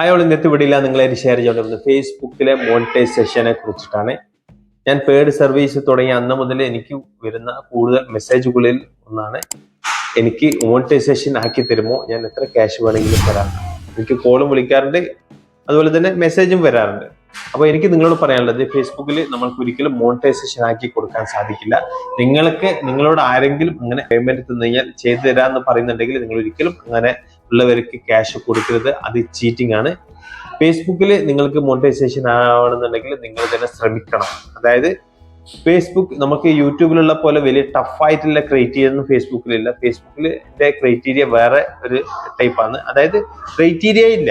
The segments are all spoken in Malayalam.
അയാൾ ഇന്നത്തെ വിടില്ല നിങ്ങളെ ഷെയർ ചെയ്തുകൊണ്ടിരുന്നത് ഫേസ്ബുക്കിലെ മോണിറ്റൈസേഷനെ കുറിച്ചിട്ടാണ്. ഞാൻ പേഡ് സർവീസ് തുടങ്ങിയ അന്ന് മുതൽ എനിക്ക് വരുന്ന കൂടുതൽ മെസ്സേജുകളിൽ ഒന്നാണ്. എനിക്ക് മോണിറ്റൈസേഷൻ ആക്കി തരുമോ? ഞാൻ എത്ര ക്യാഷ് വേണമെങ്കിലും തരാം. എനിക്ക് കോളും വിളിക്കാറുണ്ട് അതുപോലെ തന്നെ മെസ്സേജും വരാറുണ്ട്. അപ്പോൾ എനിക്ക് നിങ്ങളോട് പറയാനുള്ളത് ഫേസ്ബുക്കിൽ നമ്മൾക്ക് ഒരിക്കലും മോണിറ്റൈസേഷൻ ആക്കി കൊടുക്കാൻ സാധിക്കില്ല. നിങ്ങൾക്ക് നിങ്ങളോട് ആരെങ്കിലും അങ്ങനെ പേയ്മെന്റ് തന്നു കഴിഞ്ഞാൽ ചെയ്തു തരാമെന്ന് പറയുന്നുണ്ടെങ്കിൽ നിങ്ങൾ ഒരിക്കലും അങ്ങനെ ഉള്ളവർക്ക് ക്യാഷ് കൊടുക്കരുത് അത് ചീറ്റിംഗ് ആണ്. ഫേസ്ബുക്കിൽ നിങ്ങൾക്ക് മോണിറ്റൈസേഷൻ ആവണമെന്നുണ്ടെങ്കിൽ നിങ്ങൾ തന്നെ ശ്രമിക്കണം. അതായത് ഫേസ്ബുക്ക് നമുക്ക് യൂട്യൂബിലുള്ള പോലെ വലിയ ടഫായിട്ടുള്ള ക്രൈറ്റീരിയ ഒന്നും ഫേസ്ബുക്കിലില്ല ഫേസ്ബുക്കിലെ ക്രൈറ്റീരിയ വേറെ ഒരു ടൈപ്പാണ് അതായത് ക്രൈറ്റീരിയ ഇല്ല.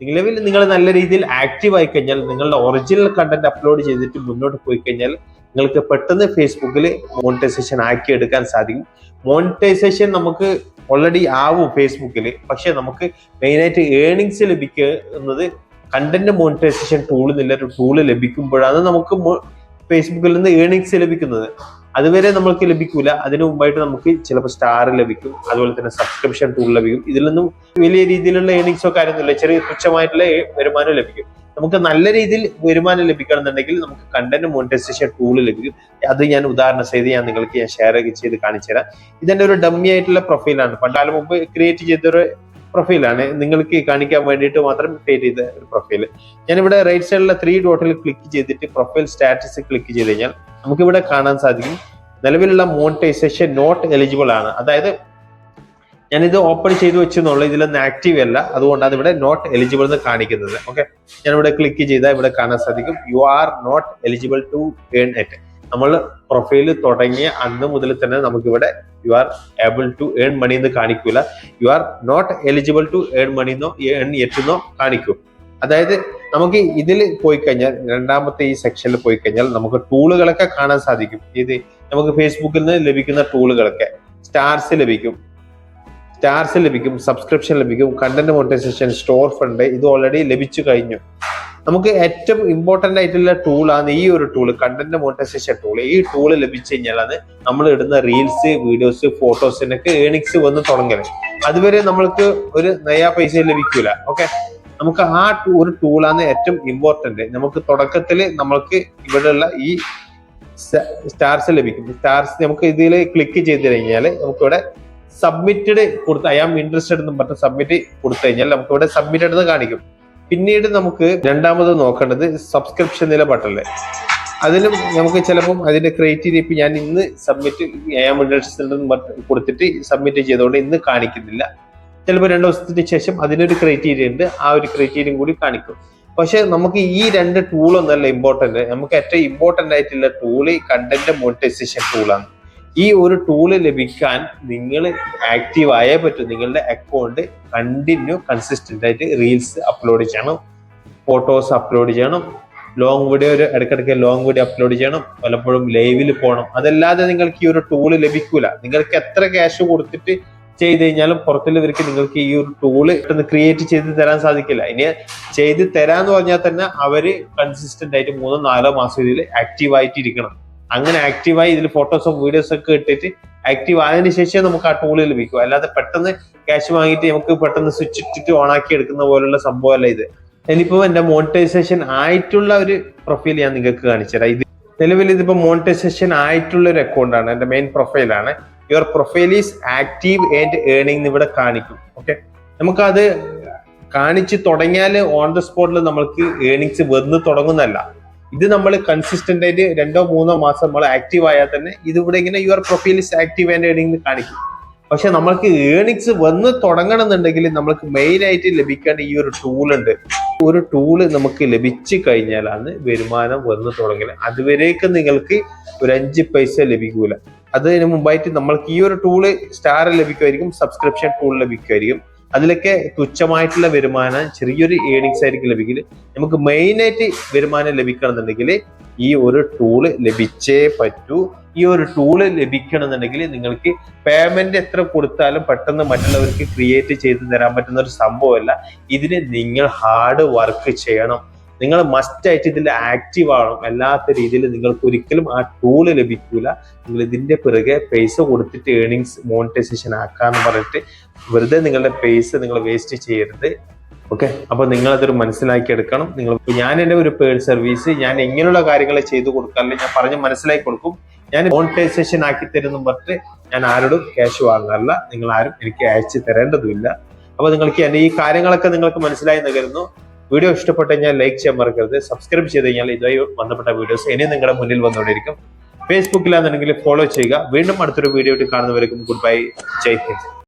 നിലവിൽ നിങ്ങൾ നല്ല രീതിയിൽ ആക്റ്റീവ് ആയി കഴിഞ്ഞാൽ നിങ്ങളുടെ ഒറിജിനൽ കണ്ടന്റ് അപ്ലോഡ് ചെയ്തിട്ട് മുന്നോട്ട് പോയി കഴിഞ്ഞാൽ നിങ്ങൾക്ക് പെട്ടെന്ന് ഫേസ്ബുക്കിൽ മോണിറ്റൈസേഷൻ ആക്കി എടുക്കാൻ സാധിക്കും. മോണിറ്റൈസേഷൻ നമുക്ക് ഓൾറെഡി ആവും ഫേസ്ബുക്കിൽ പക്ഷെ നമുക്ക് മെയിനായിട്ട് ഏണിങ്സ് ലഭിക്കുന്നത് കണ്ടന്റ് മോണിറ്റൈസേഷൻ ടൂൾ ഒരു ടൂൾ ലഭിക്കുമ്പോഴാണ് നമുക്ക് ഫേസ്ബുക്കിൽ നിന്ന് ഏണിങ്സ് ലഭിക്കുന്നത്. അതുവരെ നമുക്ക് ലഭിക്കൂല. അതിനു മുമ്പായിട്ട് നമുക്ക് ചിലപ്പോൾ സ്റ്റാർ ലഭിക്കും. അതുപോലെ തന്നെ സബ്സ്ക്രിപ്ഷൻ ടൂൾ ലഭിക്കും. ഇതിൽ നിന്നും വലിയ രീതിയിലുള്ള ഏണിങ്സോ കാര്യമൊന്നുമില്ല. ചെറിയ തുച്ഛമായിട്ടുള്ള വരുമാനം ലഭിക്കും. നമുക്ക് നല്ല രീതിയിൽ വരുമാനം ലഭിക്കണമെന്നുണ്ടെങ്കിൽ നമുക്ക് കണ്ടന്റ് മോണിറ്റൈസേഷൻ ടൂൾ ലഭിക്കും. അത് ഞാൻ ഉദാഹരണ സഹിതം ഞാൻ നിങ്ങൾക്ക് ഞാൻ ഷെയർ ചെയ്ത് കാണിച്ചു തരാം. ഇതെന്റെ ഒരു ഡമ്മി ആയിട്ടുള്ള പ്രൊഫൈലാണ് പണ്ടാലും മുമ്പ് ക്രിയേറ്റ് ചെയ്തൊരു പ്രൊഫൈലാണ് നിങ്ങൾക്ക് കാണിക്കാൻ വേണ്ടിയിട്ട് മാത്രം ക്രിയേറ്റ് ചെയ്ത ഒരു പ്രൊഫൈൽ ഞാനിവിടെ റൈറ്റ് സൈഡിലെ ത്രീ ഡോട്ടിൽ ക്ലിക്ക് ചെയ്തിട്ട് പ്രൊഫൈൽ സ്റ്റാറ്റസ് ക്ലിക്ക് ചെയ്ത് കഴിഞ്ഞാൽ നമുക്കിവിടെ കാണാൻ സാധിക്കും. നിലവിലുള്ള മോണിറ്റൈസേഷൻ നോട്ട് എലിജിബിൾ ആണ്. അതായത് ഞാനിത് ഓപ്പൺ ചെയ്ത് വെച്ചെന്നുള്ളൂ. ഇതിലൊന്നും ആക്റ്റീവ് അല്ല. അതുകൊണ്ടാണ് ഇവിടെ നോട്ട് എലിജിബിൾ എന്ന് കാണിക്കുന്നത്. ഓക്കെ ഇവിടെ ക്ലിക്ക് ചെയ്താൽ ഇവിടെ കാണാൻ സാധിക്കും. You are not eligible to earn yet നമ്മൾ പ്രൊഫൈൽ തുടങ്ങിയ അന്ന് മുതൽ തന്നെ നമുക്കിവിടെ you are able to earn money എന്ന് കാണിക്കൂല. You are not eligible to earn money എന്നോ ഏൺ എറ്റെന്നോ കാണിക്കും. അതായത് നമുക്ക് ഇതിൽ പോയി കഴിഞ്ഞാൽ രണ്ടാമത്തെ ഈ സെക്ഷനിൽ പോയി കഴിഞ്ഞാൽ നമുക്ക് ടൂളുകളൊക്കെ കാണാൻ സാധിക്കും. ഇത് നമുക്ക് ഫേസ്ബുക്കിൽ നിന്ന് ലഭിക്കുന്ന ടൂളുകളൊക്കെ സ്റ്റാർസ് ലഭിക്കും. സ്റ്റാർസ് ലഭിക്കും സബ്സ്ക്രിപ്ഷൻ ലഭിക്കും കണ്ടന്റ് മോണിറ്റൈസേഷൻ സ്റ്റോർ ഫണ്ട് ഇത് ഓൾറെഡി ലഭിച്ചു കഴിഞ്ഞു. നമുക്ക് ഏറ്റവും ഇമ്പോർട്ടന്റ് ആയിട്ടുള്ള ടൂളാണ് ഈ ഒരു ടൂൾ കണ്ടന്റ് മോണിറ്റൈസേഷൻ ടൂൾ ഈ ടൂൾ ലഭിച്ചു കഴിഞ്ഞാലാണ് നമ്മൾ ഇടുന്ന റീൽസ് വീഡിയോസ് ഫോട്ടോസിനൊക്കെ ഏണിങ്സ് വന്ന് തുടങ്ങൽ. അതുവരെ നമ്മൾക്ക് ഒരു നയാ പൈസ ലഭിക്കൂല ഓക്കെ നമുക്ക് ആ ഒരു ടൂളാണ് ഏറ്റവും ഇമ്പോർട്ടന്റ് നമുക്ക് തുടക്കത്തിൽ നമ്മൾക്ക് ഇവിടെയുള്ള ഈ സ്റ്റാർസ് ലഭിക്കും. സ്റ്റാർസ് നമുക്ക് ഇതിൽ ക്ലിക്ക് ചെയ്ത് കഴിഞ്ഞാൽ നമുക്കിവിടെ സബ്മിറ്റഡ് കൊടുത്ത് ഐ ആം ഇൻട്രസ്റ്റഡ് എന്ന് പറഞ്ഞ് സബ്മിറ്റ് കൊടുത്തു കഴിഞ്ഞാൽ നമുക്ക് ഇവിടെ സബ്മിറ്റഡ് എന്ന് കാണിക്കും. പിന്നീട് നമുക്ക് രണ്ടാമത് നോക്കേണ്ടത് സബ്സ്ക്രിപ്ഷൻ നില ബട്ടണിൽ അതിലും നമുക്ക് ചിലപ്പം അതിന്റെ ക്രൈറ്റീരിയ ഇപ്പം ഞാൻ ഇന്ന് സബ്മിറ്റ് ഐ ആം ഇൻട്രസ്റ്റഡ് എന്ന് കൊടുത്തിട്ട് സബ്മിറ്റ് ചെയ്തുകൊണ്ട് ഇന്ന് കാണിക്കുന്നില്ല. ചിലപ്പോൾ രണ്ട് ദിവസത്തിന് ശേഷം അതിനൊരു ക്രൈറ്റീരിയ ഉണ്ട് ആ ഒരു ക്രൈറ്റീരിയയും കൂടി കാണിക്കും. പക്ഷെ നമുക്ക് ഈ രണ്ട് ടൂളൊന്നല്ല ഇമ്പോർട്ടന്റ് നമുക്ക് ഏറ്റവും ഇമ്പോർട്ടന്റ് ആയിട്ടുള്ള ടൂൾ കണ്ടന്റ് മോണിറ്റൈസേഷൻ ടൂളാണ് ഈ ഒരു ടൂൾ ലഭിക്കാൻ നിങ്ങൾ ആക്റ്റീവ് ആയേ പറ്റും. നിങ്ങളുടെ അക്കൗണ്ട് കണ്ടിന്യൂ കൺസിസ്റ്റന്റ് ആയിട്ട് റീൽസ് അപ്ലോഡ് ചെയ്യണം ഫോട്ടോസ് അപ്ലോഡ് ചെയ്യണം ലോങ് വീഡിയോ ഒരു ഇടയ്ക്കിടയ്ക്ക് ലോങ് വീഡിയോ അപ്ലോഡ് ചെയ്യണം പലപ്പോഴും ലൈവിൽ പോകണം. അതല്ലാതെ നിങ്ങൾക്ക് ഈ ഒരു ടൂൾ ലഭിക്കൂല. നിങ്ങൾക്ക് എത്ര ക്യാഷ് കൊടുത്തിട്ട് ചെയ്ത് കഴിഞ്ഞാലും പുറത്തുള്ളവർക്ക് നിങ്ങൾക്ക് ഈ ഒരു ടൂൾ പെട്ടെന്ന് ക്രിയേറ്റ് ചെയ്ത് തരാൻ സാധിക്കില്ല. ഇനി ചെയ്ത് തരാന്ന് പറഞ്ഞാൽ തന്നെ അവർ കൺസിസ്റ്റന്റ് ആയിട്ട് മൂന്നോ നാലോ മാസം ഇതിൽ ആക്റ്റീവ് ആയിട്ട് ഇരിക്കണം അങ്ങനെ ആക്റ്റീവായി ഇതിൽ ഫോട്ടോസും വീഡിയോസ് ഒക്കെ ഇട്ടിട്ട് ആക്റ്റീവ് ആയതിനു ശേഷം നമുക്ക് ആ ടൂൾ ലഭിക്കും. അല്ലാതെ പെട്ടെന്ന് ക്യാഷ് വാങ്ങിയിട്ട് നമുക്ക് പെട്ടെന്ന് സ്വിച്ച് ഇട്ടിട്ട് ഓൺ ആക്കി എടുക്കുന്ന പോലുള്ള സംഭവമല്ല ഇത്. ഇനിയിപ്പോ എന്റെ മോണിറ്റൈസേഷൻ ആയിട്ടുള്ള ഒരു പ്രൊഫൈൽ ഞാൻ നിങ്ങൾക്ക് കാണിച്ചുതരാം ഇത് നിലവിൽ ഇതിപ്പോ മോണിറ്റൈസേഷൻ ആയിട്ടുള്ള ഒരു അക്കൗണ്ട് ആണ്. എന്റെ main പ്രൊഫൈലാണ് your profile is active and earning ഇവിടെ കാണിക്കും. ഓക്കെ നമുക്കത് കാണിച്ച് തുടങ്ങിയാൽ ഓൺ ദ സ്പോട്ടിൽ നമ്മൾക്ക് ഏണിങ്സ് വന്ന് തുടങ്ങുന്നല്ല ഇത് നമ്മൾ കൺസിസ്റ്റന്റ് ആയിട്ട് രണ്ടോ മൂന്നോ മാസം നമ്മൾ ആക്റ്റീവ് ആയാൽ തന്നെ ഇത് ഇവിടെ ഇങ്ങനെ your profile is active and earning കാണിക്കും. പക്ഷെ നമ്മൾക്ക് ഏണിങ്സ് വന്ന് തുടങ്ങണം എന്നുണ്ടെങ്കിൽ നമ്മൾക്ക് മെയിൻ ആയിട്ട് ലഭിക്കേണ്ട ഈ ഒരു ടൂൾ ഉണ്ട്. ഒരു ടൂൾ നമുക്ക് ലഭിച്ചു കഴിഞ്ഞാലാണ് വരുമാനം വന്ന് തുടങ്ങൽ. അതുവരേക്കും നിങ്ങൾക്ക് ഒരു അഞ്ച് പൈസ ലഭിക്കൂല. അതിന് മുമ്പായിട്ട് നമ്മൾക്ക് ഈ ഒരു ടൂൾ സ്റ്റാർ ലഭിക്കുമായിരിക്കും സബ്സ്ക്രിപ്ഷൻ ടൂൾ ലഭിക്കുമായിരിക്കും. അതിലൊക്കെ തുച്ഛമായിട്ടുള്ള വരുമാനം ചെറിയൊരു ഏണിങ്സ് ആയിരിക്കും ലഭിക്കൽ. നമുക്ക് മെയിൻ ആയിട്ട് വരുമാനം ലഭിക്കണമെന്നുണ്ടെങ്കിൽ ഈ ഒരു ടൂൾ ലഭിച്ചേ പറ്റൂ. ഈ ഒരു ടൂൾ ലഭിക്കണമെന്നുണ്ടെങ്കിൽ നിങ്ങൾക്ക് പേയ്മെന്റ് എത്ര കൊടുത്താലും പെട്ടെന്ന് മറ്റുള്ളവർക്ക് ക്രിയേറ്റ് ചെയ്ത് തരാൻ പറ്റുന്ന ഒരു സംഭവമല്ല. ഇതിന് നിങ്ങൾ ഹാർഡ് വർക്ക് ചെയ്യണം. നിങ്ങൾ മസ്റ്റ് ആയിട്ട് ഇതിൽ ആക്റ്റീവ് ആവണം. അല്ലാത്ത രീതിയിൽ നിങ്ങൾക്ക് ഒരിക്കലും ആ ടൂൾ ലഭിക്കൂല. നിങ്ങൾ ഇതിന്റെ പിറകെ പൈസ കൊടുത്തിട്ട് ഏണിങ്സ് മോണിറ്റൈസേഷൻ ആക്കാന്ന് പറഞ്ഞിട്ട് വെറുതെ നിങ്ങളുടെ പൈസ നിങ്ങൾ വേസ്റ്റ് ചെയ്യരുത്. ഓക്കെ അപ്പൊ നിങ്ങൾ അതൊരു മനസ്സിലാക്കി എടുക്കണം. നിങ്ങൾ ഞാൻ എന്റെ ഒരു പേഡ് സർവീസ് ഞാൻ എങ്ങനെയുള്ള കാര്യങ്ങൾ ചെയ്തു കൊടുക്കാറില്ല ഞാൻ പറഞ്ഞ് മനസ്സിലാക്കി കൊടുക്കും. ഞാൻ മോണിറ്റൈസേഷൻ ആക്കി തരുന്നു പറഞ്ഞിട്ട് ഞാൻ ആരോടും ക്യാഷ് വാങ്ങാറില്ല. നിങ്ങൾ ആരും എനിക്ക് അയച്ചു തരേണ്ടതുമില്ല. അപ്പൊ നിങ്ങൾക്ക് ഈ കാര്യങ്ങളൊക്കെ നിങ്ങൾക്ക് മനസ്സിലായി എന്ന് വീഡിയോ ഇഷ്ടപ്പെട്ട് കഴിഞ്ഞാൽ ലൈക്ക് ചെയ്യാൻ മറക്കരുത്. സബ്സ്ക്രൈബ് ചെയ്ത് കഴിഞ്ഞാൽ ഇതുമായി ബന്ധപ്പെട്ട വീഡിയോസ് ഇനി നിങ്ങളുടെ മുന്നിൽ വന്നുകൊണ്ടിരിക്കും ഫേസ്ബുക്കിലാണെന്നുണ്ടെങ്കിൽ ഫോളോ ചെയ്യുക. വീണ്ടും അടുത്തൊരു വീഡിയോ കാണുന്നവർക്കും ഗുഡ് ബൈ ജയ് ഹിന്ദ്.